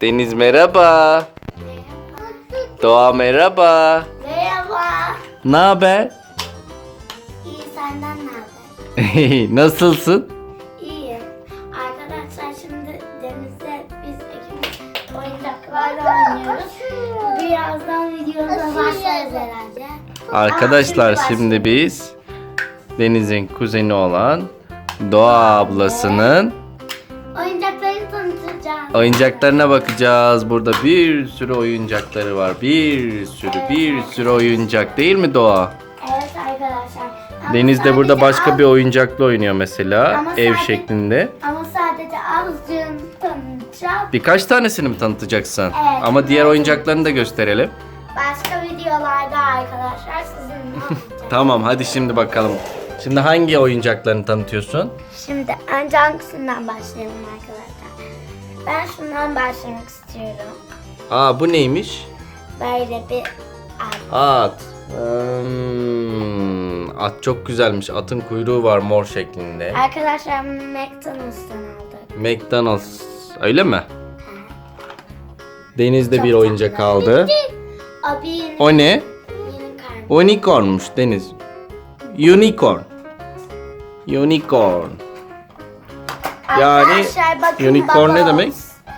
Deniz merhaba. Doğa merhaba. Merhaba. Ne haber? İyi senden ne haber? Nasılsın? İyi. Arkadaşlar şimdi denizde biz ikimiz oyuncaklarla oynuyoruz. Birazdan videomuza başlarız herhalde. Arkadaşlar şimdi biz Deniz'in kuzeni olan Doğa ablasının Tanıtacağız. oyuncaklarına bakacağız. Burada bir sürü oyuncakları var. Bir sürü bir sürü oyuncak değil mi Doğa? Evet arkadaşlar. Ama Deniz de burada başka az- bir oyuncakla oynuyor mesela. Ama Ev sadece- şeklinde. Ama sadece azıcığını tanıtacağım. Birkaç tanesini mi tanıtacaksın? Evet. Ama diğer oyuncaklarını da gösterelim. Başka videolarda arkadaşlar sizinle. Tamam hadi şimdi bakalım. Şimdi hangi oyuncaklarını tanıtıyorsun? Şimdi önce hangisinden başlayalım arkadaşlar? Ben şundan başlamak istiyorum. Aa bu neymiş? Böyle bir at. At. Hmm, at çok güzelmiş. Atın kuyruğu var mor şeklinde. Arkadaşlar McDonald's'tan aldık. McDonald's. Öyle mi? Deniz'de Çok bir oyuncak tatlı. aldı. Abi yeni, O ne? karnı. Unicornmuş Deniz. Unicorn. Unicorn. Yani Arkadaşlar bakın unicorn ne demek?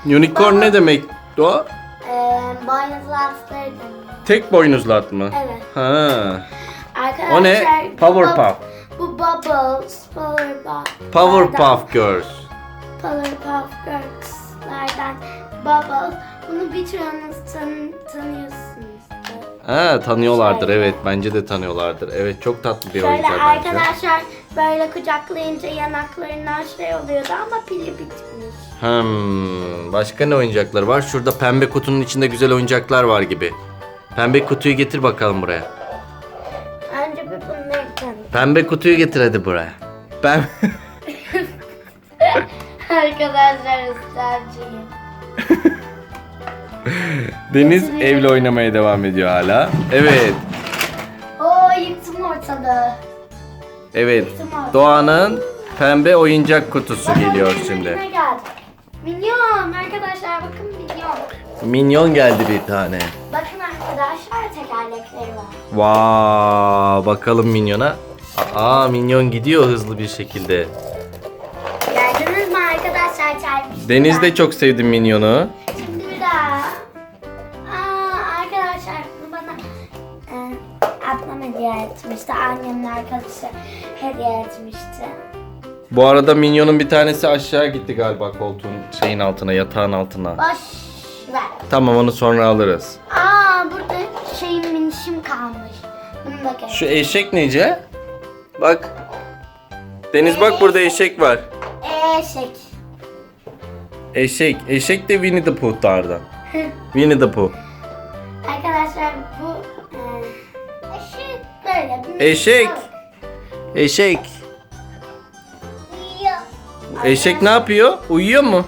Unicorn ne demek? Doğa? Ee, boynuzlu asları demek. Tek boynuzlu at mı? Evet. Ha. Arkadaşlar O ne? bu Powerpuff. Bu Bubbles. Powerpuff. Powerpuff Girls. Powerpuff Girls'lardan Bubbles. Bunu birçoğunuz tan tanıyorsunuzdur. Ha tanıyorlardır Şöyle. evet bence de tanıyorlardır. Evet çok tatlı bir Şöyle oyuncak bence. arkadaşlar böyle kucaklayınca yanaklarından şey oluyordu ama pili bitmiş. Hmm, başka ne oyuncaklar var? Şurada pembe kutunun içinde güzel oyuncaklar var gibi. Pembe kutuyu getir bakalım buraya. Önce bir bunları tanıt. Pembe kutuyu getir hadi buraya. Ben arkadaşlar ısrarcıyım. Deniz evle oynamaya devam ediyor hala. Evet. Oo yıktım ortalığı. Evet. Doğan'ın pembe oyuncak kutusu geliyor şimdi. Minyon arkadaşlar bakın minyon. Minyon geldi bir tane. Bakın arkadaşlar tekerlekleri var. Vaa bakalım Minyon'a. Aa Minyon gidiyor hızlı bir şekilde. Gördünüz mü arkadaşlar çarpıştılar. Deniz de çok sevdi Minyon'u. Hediye etmişti. Annemin arkadaşı hediye etmişti. Bu arada Minyon'un bir tanesi aşağı gitti galiba koltuğun şeyin altına, yatağın altına. Boş ver. Tamam onu sonra alırız. Aa burada şeyim minişim kalmış. Bunu da gör. Şu eşek nece? Bak. Deniz bak burada eşek var. Eşek. Eşek. Eşek de Winnie the Pooh'tardan. Winnie the Pooh. Arkadaşlar bu e, eşek böyle. bir Eşek. Eşek. Yiyor. Eşek ne yapıyor? Uyuyor mu?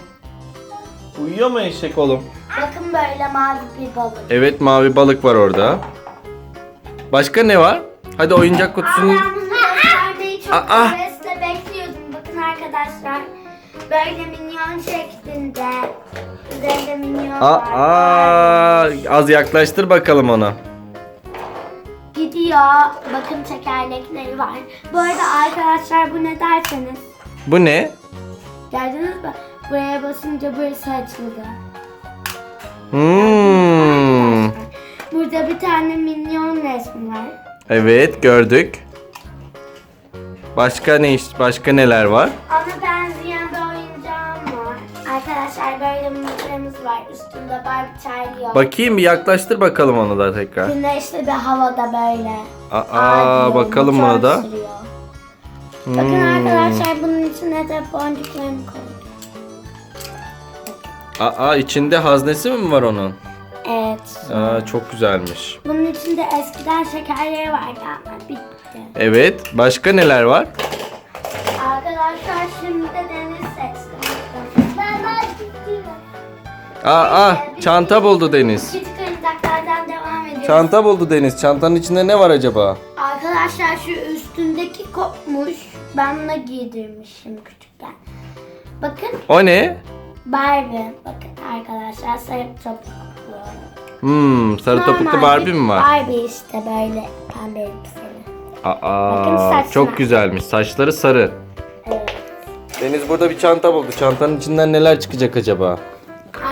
Uyuyor mu eşek oğlum? Bakın böyle mavi bir balık. Evet mavi balık var orada. Başka ne var? Hadi oyuncak Aa, kutusunu... ben bunu göstermeyi çok Aa. hevesle bekliyordum. Bakın arkadaşlar. Böyle minyon şeklinde. Üzerinde minyon Aa, var. aa, az yaklaştır bakalım onu. Gidiyor. Bakın tekerlekleri var. Bu arada arkadaşlar bu ne derseniz. Bu ne? Gördünüz mü? Buraya basınca burası açıldı. Hmm. Burada bir tane minyon resmi var. Evet gördük. Başka ne iş? Başka neler var? Böyle mızrağımız var. Üstünde Barbie çağırıyor. Bakayım bir yaklaştır bakalım onu da tekrar. Güneşli bir havada böyle. Aa, Ağacı, bakalım ona da. sürüyor. Bakın Hmm. arkadaşlar bunun içine de boncuklarını koydum. Aa içinde haznesi mi var onun? Evet. Aa çok güzelmiş. Bunun içinde eskiden şekerleri vardı ama bitti. Evet. Başka neler var? Arkadaşlar şimdi de Aa, aa çanta buldu Deniz. Küçük oyuncaklardan devam ediyoruz. Çanta buldu Deniz. Çantanın içinde ne var acaba? Arkadaşlar şu üstündeki kopmuş. Ben bunu giydirmişim küçükken. Bakın O ne? Barbie. Bakın arkadaşlar sarı topuklu. Hmm, sarı topuklu Normal Barbie bir mi var? Barbie işte böyle pembe elbiseli. Bakın Aa, saçlar. çok güzelmiş. Saçları sarı. Evet. Deniz burada bir çanta buldu. Çantanın içinden neler çıkacak acaba?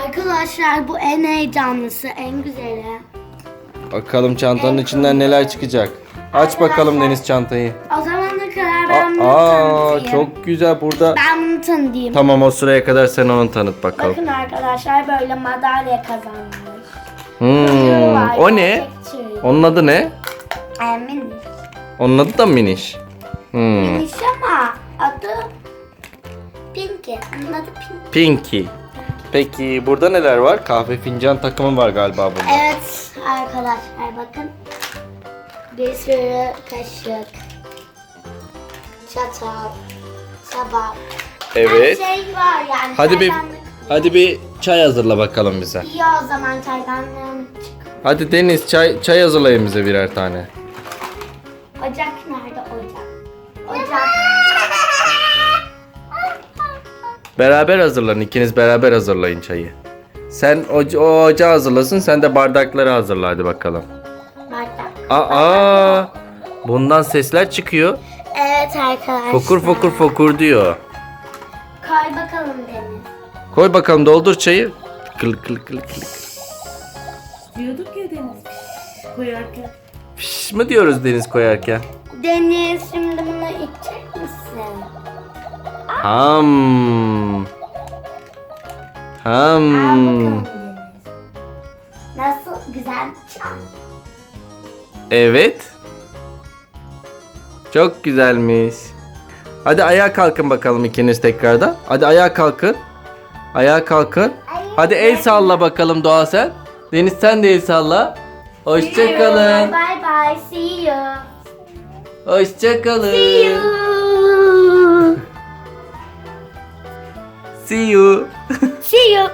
Arkadaşlar bu en heyecanlısı, en güzeli. Bakalım çantanın En içinden neler çıkacak. Aç bakalım Arkadaşlar- Deniz çantayı. O zamana kadar ben bunu Aa, tanıtayım. çok güzel burada. Ben bunu tanıtayım. Tamam o sıraya kadar sen onu tanıt bakalım. Bakın arkadaşlar böyle madalya kazanmış. Hmm, Var, o ne? gerçekçi. Onun adı ne? Emin. Onun adı da Miniş. Hmm. Miniş ama adı Pinky. Onun adı Pinky. Pinky. Peki burada neler var? Kahve fincan takımı var galiba bunda. Evet arkadaşlar bakın. Bir sürü kaşık, çatal, tabak. Evet. Her şey var yani. Hadi bir çaydanlık. hadi bir çay hazırla bakalım bize. İyi o zaman çaydanlığım çık. Hadi Deniz çay çay hazırlayın bize birer tane. Ocak nerede ocak? Ocak. Beraber hazırlanın. ikiniz beraber hazırlayın çayı. Sen o, o ocağı hazırlasın. Sen de bardakları hazırla hadi bakalım. Bardak. Aa! Bundan sesler çıkıyor. Evet arkadaşlar. Fokur fokur fokur diyor. Koy bakalım Deniz. Koy bakalım doldur çayı. Kıl kıl kıl kıl. Diyorduk ya Deniz koyarken. Piş mi diyoruz deniz koyarken? Deniz şimdi bunu içecek misin? Ham. Ham. Nasıl güzel çay. Evet. Çok güzelmiş. Hadi ayağa kalkın bakalım ikiniz tekrardan. Hadi ayağa kalkın. Ayağa kalkın. Hadi el salla bakalım Doğa sen. Deniz sen de el salla. Hoşçakalın. Bye bye. See you. Hoşçakalın. See you. See you. See you.